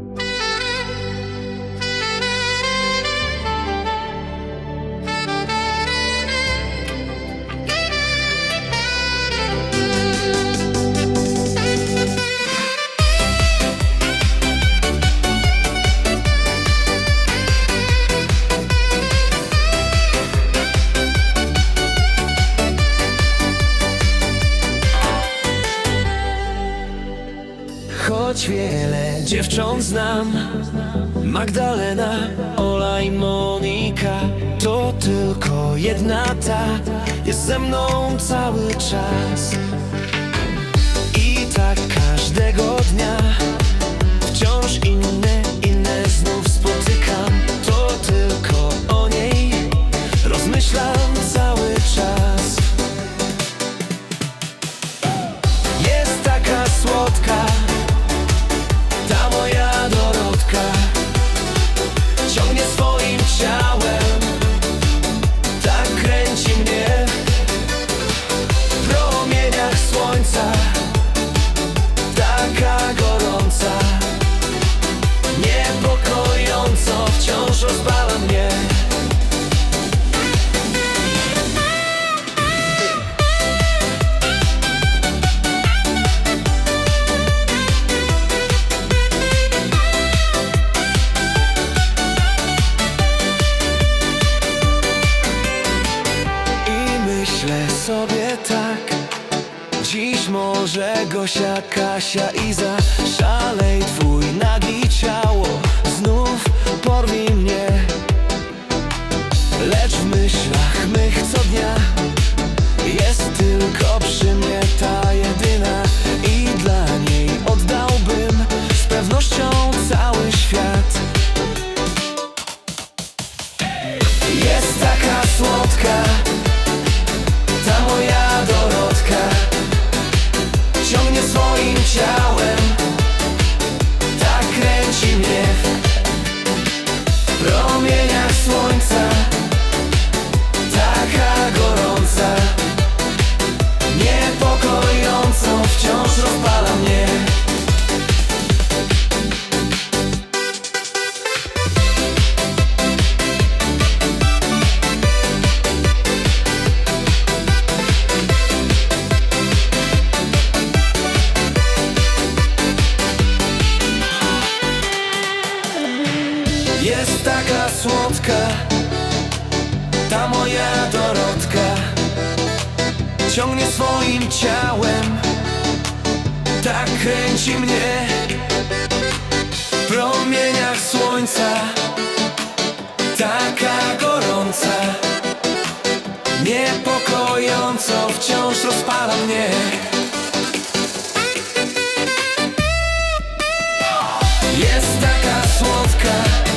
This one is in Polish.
Bye. Wiele dziewcząt znam. Magdalena, Ola i Monika. To tylko jedna ta. Jest ze mną cały czas. I tak każdego dnia tak. Dziś może Gosia, Kasia, Iza Szalej twój nagi ciało Znów porwij mnie. Lecz w myślach mych co dnia Jest tylko przy słodka Ta moja Dorotka Ciągnie swoim ciałem Tak kręci mnie W promieniach słońca Taka gorąca Niepokojąco wciąż rozpala mnie. Jest taka słodka